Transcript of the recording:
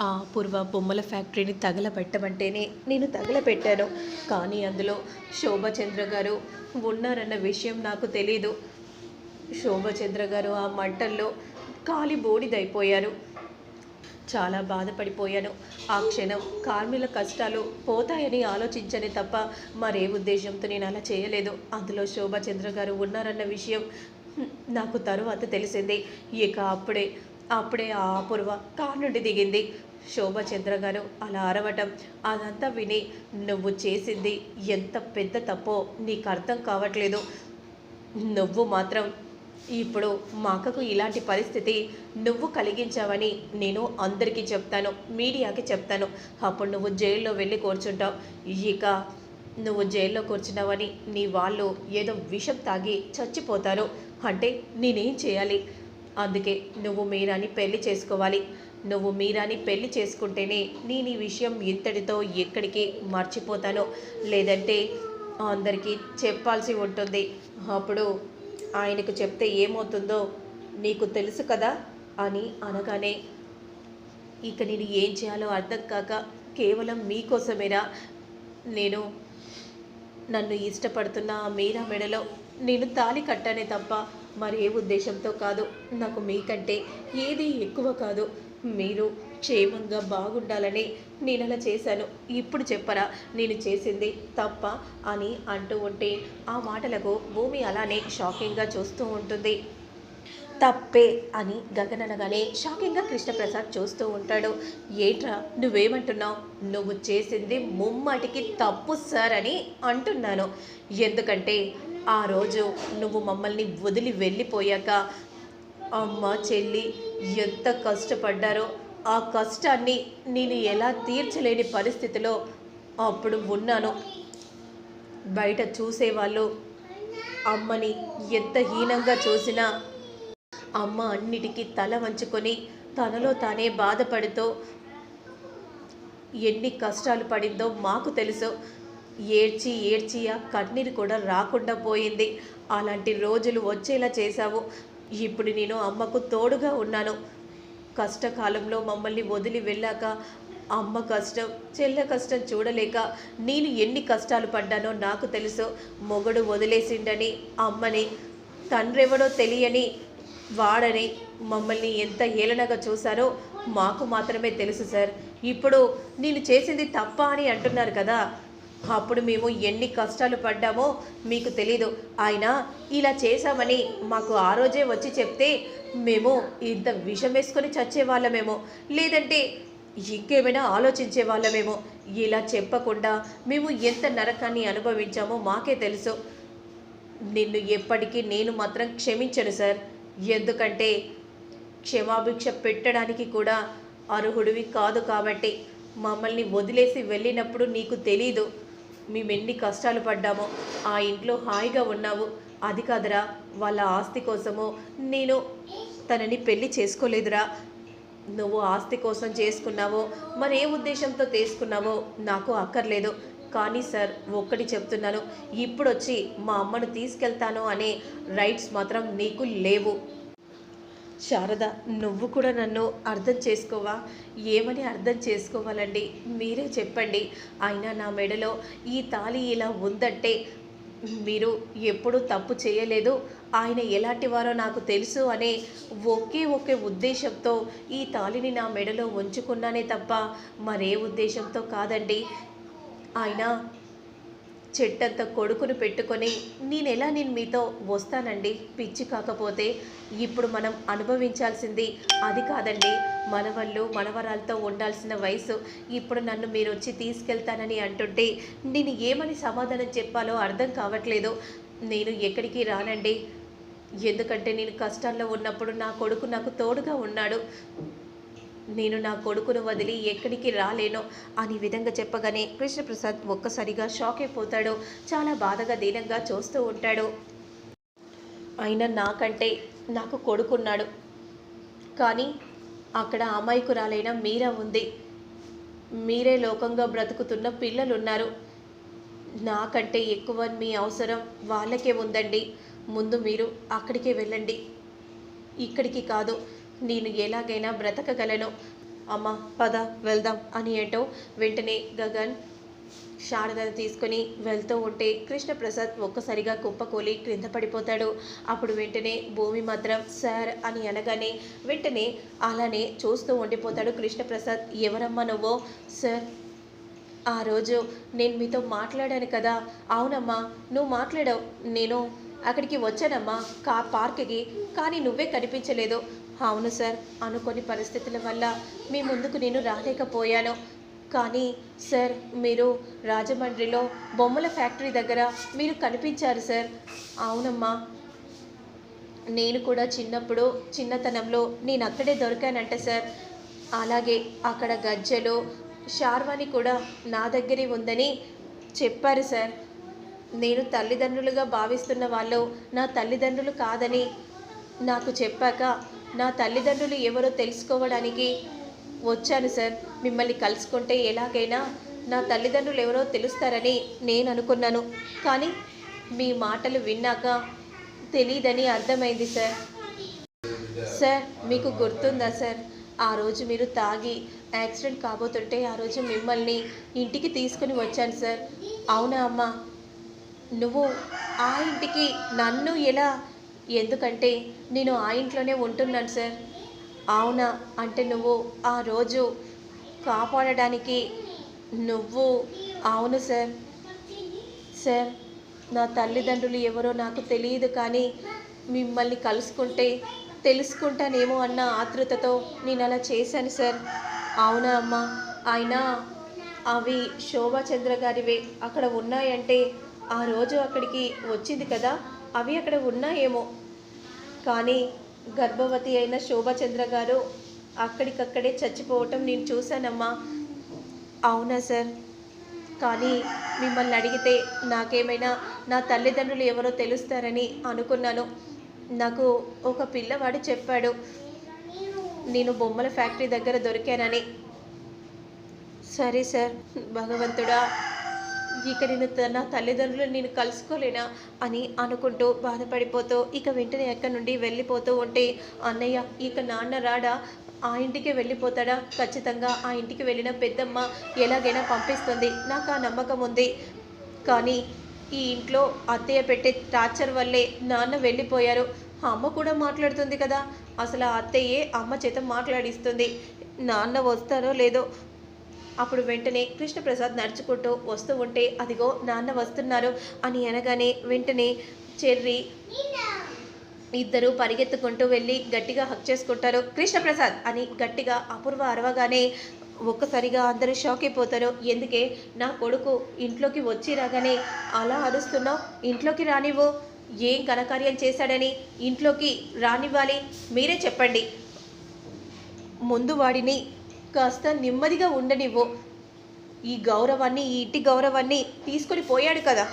ఆ పూర్వ బొమ్మల ఫ్యాక్టరీని తగలబెట్టమంటేనే నేను తగలబెట్టాను. కానీ అందులో శోభచంద్ర గారు ఉన్నారన్న విషయం నాకు తెలీదు. శోభచంద్ర గారు ఆ మంటల్లో కాలి బోడిదైపోయారు. చాలా బాధపడిపోయాను. ఆ క్షణం కార్మికుల కష్టాలు పోతాయని ఆలోచించని తప్ప మరే ఉద్దేశంతో నేను అలా చేయలేదు. అందులో శోభచంద్ర గారు ఉన్నారన్న విషయం నాకు తరువాత తెలిసింది. ఇక అప్పుడే అప్పుడే ఆ అపూర్వ కార్ నుండి దిగింది. శోభచంద్ర గారు అలా అరవటం అదంతా విని నువ్వు చేసింది ఎంత పెద్ద తప్పో నీకు అర్థం కావట్లేదు. నువ్వు మాత్రం ఇప్పుడు మా అక్కకు ఇలాంటి పరిస్థితి నువ్వు కలిగించావని నేను అందరికీ చెప్తాను మీడియాకి చెప్తాను. అప్పుడు నువ్వు జైల్లో వెళ్ళి కూర్చుంటావు. ఇక నువ్వు జైల్లో కూర్చున్నావని నీ వాళ్ళు ఏదో విషం తాగి చచ్చిపోతారు. అంటే నేనేం చేయాలి? అందుకే నువ్వు మీరాని పెళ్ళి చేసుకోవాలి. నువ్వు మీరాని పెళ్ళి చేసుకుంటేనే నేను ఈ విషయం ఇంతటితో ఎక్కడికి మర్చిపోతాను. లేదంటే అందరికీ చెప్పాల్సి ఉంటుంది. అప్పుడు ఆయనకు చెప్తే ఏమవుతుందో నీకు తెలుసు కదా అని అనగానే ఇక నేను ఏం చేయాలో అర్థం కాక కేవలం మీకోసమేనా నేను నన్ను ఇష్టపడుతున్న మీరా మెడలో నేను తాళి కట్టానే తప్ప మరే ఉద్దేశంతో కాదు. నాకు మీకంటే ఏది ఎక్కువ కాదు. మీరు క్షేమంగా బాగుండాలని నేను అలా చేశాను. ఇప్పుడు చెప్పరా నేను చేసింది తప్ప అని అంటూ ఉంటే ఆ మాటలకు భూమి అలానే షాకింగ్గా చూస్తూ ఉంటుంది. తప్పే అని గగననగానే షాకింగ్గా కృష్ణప్రసాద్ చూస్తూ ఉంటాడు. ఏట్రా నువ్వేమంటున్నావు? నువ్వు చేసింది ముమ్మాటికి తప్పు సార్ అని అంటున్నాను. ఎందుకంటే ఆ రోజు నువ్వు మమ్మల్ని వదిలి వెళ్ళిపోయాక అమ్మ చెల్లి ఎంత కష్టపడ్డారో ఆ కష్టాన్ని నేను ఎలా తీర్చలేని పరిస్థితిలో అప్పుడు ఉన్నాను. బయట చూసేవాళ్ళు అమ్మని ఎంత హీనంగా చూసినా అమ్మ అన్నిటికీ తల వంచుకొని తనలో తానే బాధపడుతూ ఎన్ని కష్టాలు పడిందో మాకు తెలుసు. ఏడ్చి ఏడ్చి ఆ కన్నీరు కూడా రాకుండా పోయింది. అలాంటి రోజులు వచ్చేలా చేశావు. ఇప్పుడు నేను అమ్మకు తోడుగా ఉన్నాను. కష్టకాలంలో మమ్మల్ని వదిలి వెళ్ళాక అమ్మ కష్టం చెల్ల కష్టం చూడలేక నేను ఎన్ని కష్టాలు పడ్డానో నాకు తెలుసు. మొగడు వదిలేసిండని అమ్మని తండ్రెవడో తెలియని వాడని మమ్మల్ని ఎంత ఏలనగా చూశారో మాకు మాత్రమే తెలుసు సార్. ఇప్పుడు నేను చేసింది తప్ప అని అంటున్నారు కదా అప్పుడు మేము ఎన్ని కష్టాలు పడ్డామో మీకు తెలీదు. ఆయన ఇలా చేశామని మాకు ఆ రోజే వచ్చి చెప్తే మేము ఇంత విషం వేసుకొని చచ్చేవాళ్ళమేమో. లేదంటే ఇంకేమైనా ఆలోచించే వాళ్ళమేమో ఇలా చెప్పకుండా మేము ఎంత నరకాన్ని అనుభవించామో మాకే తెలుసు. నిన్ను ఎప్పటికీ నేను మాత్రం క్షమించను సార్. ఎందుకంటే క్షమాభిక్ష పెట్టడానికి కూడా అర్హుడివి కాదు కాబట్టి మమ్మల్ని వదిలేసి వెళ్ళినప్పుడు నీకు తెలీదు. మేము ఎన్ని కష్టాలు పడ్డామో ఆ ఇంట్లో హాయిగా ఉన్నావు. అది కాదురా వాళ్ళ ఆస్తి కోసమో నేను తనని పెళ్ళి చేసుకోలేదురా. నువ్వు ఆస్తి కోసం చేసుకున్నావో మరి ఏ ఉద్దేశంతో తీసుకున్నావో నాకు అక్కర్లేదు. కానీ సార్ ఒక్కటి చెప్తున్నాను ఇప్పుడు వచ్చి మా అమ్మను తీసుకెళ్తాను అనే రైట్స్ మాత్రం నీకు లేవు. శారద నువ్వు కూడా నన్ను అర్థం చేసుకోవా? ఏమని అర్థం చేసుకోవాలండి? మీరే చెప్పండి. అయినా నా మెడలో ఈ తాళి ఇలా ఉందంటే మీరు ఎప్పుడూ తప్పు చేయలేదు. ఆయన ఎలాంటి వారో నాకు తెలుసు అనే ఒకే ఒకే ఉద్దేశంతో ఈ తాళిని నా మెడలో ఉంచుకున్నానే తప్ప మరే ఉద్దేశంతో కాదండి. ఆయన చెట్టంత కొడుకును పెట్టుకొని నేను ఎలా నేను మీతో వస్తానండి? పిచ్చి కాకపోతే ఇప్పుడు మనం అనుభవించాల్సింది అది కాదండి. మనవళ్ళు మనవరాలతో ఉండాల్సిన వయసు ఇప్పుడు నన్ను మీరు వచ్చి తీసుకెళ్తానని అంటుంటే నేను ఏమని సమాధానం చెప్పాలో అర్థం కావట్లేదు. నేను ఎక్కడికి రానండి. ఎందుకంటే నేను కష్టాల్లో ఉన్నప్పుడు నా కొడుకు నాకు తోడుగా ఉన్నాడు. నేను నా కొడుకును వదిలి ఎక్కడికి రాలేను అని విధంగా చెప్పగానే కృష్ణప్రసాద్ ఒక్కసారిగా షాక్ అయిపోతాడు. చాలా బాధగా దీనంగా చూస్తూ ఉంటాడు. అయినా నాకంటే నాకు కొడుకున్నాడు. కానీ అక్కడ అమాయకురాలైన మీరా ఉంది. మీరే లోకంగా బ్రతుకుతున్న పిల్లలున్నారు. నాకంటే ఎక్కువ మీ అవసరం వాళ్ళకే ఉందండి. ముందు మీరు అక్కడికే వెళ్ళండి. ఇక్కడికి కాదు నేను ఎలాగైనా బ్రతకగలను. అమ్మ పద వెళ్దాం అని ఏటో వెంటనే గగన్ శారదను తీసుకొని వెళ్తూ ఉంటే కృష్ణప్రసాద్ ఒక్కసారిగా కుప్పకూలి క్రింద పడిపోతాడు. అప్పుడు వెంటనే భూమి మాత్రం సార్ అని అనగానే వెంటనే అలానే చూస్తూ ఉండిపోతాడు కృష్ణప్రసాద్. ఎవరమ్మా నువ్వో? సార్ ఆ రోజు నేను మీతో మాట్లాడాను కదా. అవునమ్మా నువ్వు మాట్లాడావు. నేను అక్కడికి వచ్చానమ్మా. కా పార్క్కి. కానీ నువ్వే కనిపించలేదు. అవును సార్ అనుకోని పరిస్థితుల వల్ల మీ ముందుకు నేను రాలేకపోయాను. కానీ సార్ మీరు రాజమండ్రిలో బొమ్మల ఫ్యాక్టరీ దగ్గర మీరు కనిపించారు సార్. అవునమ్మా. నేను కూడా చిన్నప్పుడు చిన్నతనంలో నేను అక్కడే దొరికానంట సార్. అలాగే అక్కడ గజ్జలు షార్వాణి కూడా నా దగ్గరే ఉందని చెప్పారు సార్. నేను తల్లిదండ్రులుగా భావిస్తున్న వాళ్ళు నా తల్లిదండ్రులు కాదని నాకు చెప్పాక నా తల్లిదండ్రులు ఎవరో తెలుసుకోవడానికి వచ్చాను సార్. మిమ్మల్ని కలుసుకుంటే ఎలాగైనా నా తల్లిదండ్రులు ఎవరో తెలుస్తారని నేను అనుకున్నాను. కానీ మీ మాటలు విన్నాక తెలీదని అర్థమైంది సార్. సార్ మీకు గుర్తుందా సార్? ఆ రోజు మీరు తాగి యాక్సిడెంట్ కాబోతుంటే ఆ రోజు మిమ్మల్ని ఇంటికి తీసుకుని వచ్చాను సార్. అవునా అమ్మ? నువ్వు ఆ ఇంటికి నన్ను ఎలా ఎందుకంటే నేను ఆ ఇంట్లోనే ఉంటున్నాను సార్. అవునా? అంటే నువ్వు ఆ రోజు కాపాడడానికి నువ్వు అవును సార్. సార్ నా తల్లిదండ్రులు ఎవరో నాకు తెలియదు కానీ మిమ్మల్ని కలుసుకుంటే తెలుసుకుంటానేమో అన్న ఆతృతతో నేను అలా చేశాను సార్. అవునా అమ్మా? అయినా అవి శోభాచంద్ర గారివే. అక్కడ ఉన్నాయంటే ఆ రోజు అక్కడికి వచ్చింది కదా? అవి అక్కడ ఉన్నాయేమో. కానీ గర్భవతి అయిన శోభాచంద్ర గారు అక్కడికక్కడే చచ్చిపోవటం నేను చూశానమ్మా. అవునా సార్? కానీ మిమ్మల్ని అడిగితే నాకేమైనా నా తల్లిదండ్రులు ఎవరో తెలుస్తారని అనుకున్నాను. నాకు ఒక పిల్లవాడు చెప్పాడు. నేను బొమ్మల ఫ్యాక్టరీ దగ్గర దొరికానని. సరే సార్ భగవంతుడా. ఇక నేను నా తల్లిదండ్రులను నేను కలుసుకోలేనా అని అనుకుంటూ బాధపడిపోతూ ఇక వెంటనే ఎక్కడి నుండి వెళ్ళిపోతూ ఉంటే అన్నయ్య ఇక నాన్న రాడా? ఆ ఇంటికి వెళ్ళిపోతాడా? ఖచ్చితంగా ఆ ఇంటికి వెళ్ళిన పెద్దమ్మ ఎలాగైనా పంపిస్తుంది. నాకు ఆ నమ్మకం ఉంది. కానీ ఈ ఇంట్లో అత్తయ్య పెట్టే టార్చర్ వల్లే నాన్న వెళ్ళిపోయారు. అమ్మ కూడా మాట్లాడుతుంది కదా. అసలు ఆ అత్తయ్యే అమ్మ చేత మాట్లాడిస్తుంది. నాన్న వస్తారో లేదో అప్పుడు వెంటనే కృష్ణప్రసాద్ నడుచుకుంటూ వస్తూ ఉంటే అదిగో నాన్న వస్తున్నారు అని అనగానే వెంటనే చెర్రి ఇద్దరు పరిగెత్తుకుంటూ వెళ్ళి గట్టిగా హక్ చేసుకుంటారు. కృష్ణప్రసాద్ అని గట్టిగా అపూర్వ అరవగానే ఒక్కసారిగా అందరూ షాక్ అయిపోతారు. ఎందుకే? నా కొడుకు ఇంట్లోకి వచ్చి రాగానే అలా అరుస్తున్నావు? ఇంట్లోకి రానివ్వు. ఏం ఘనకార్యం చేశాడని ఇంట్లోకి రానివ్వాలి. మీరే చెప్పండి. ముందు వాడిని కాస్త నెమ్మదిగా ఉండనివ్వు. ఈ గౌరవాన్ని ఈ ఇంటి గౌరవాన్ని తీసుకొని పోయాడు కదా.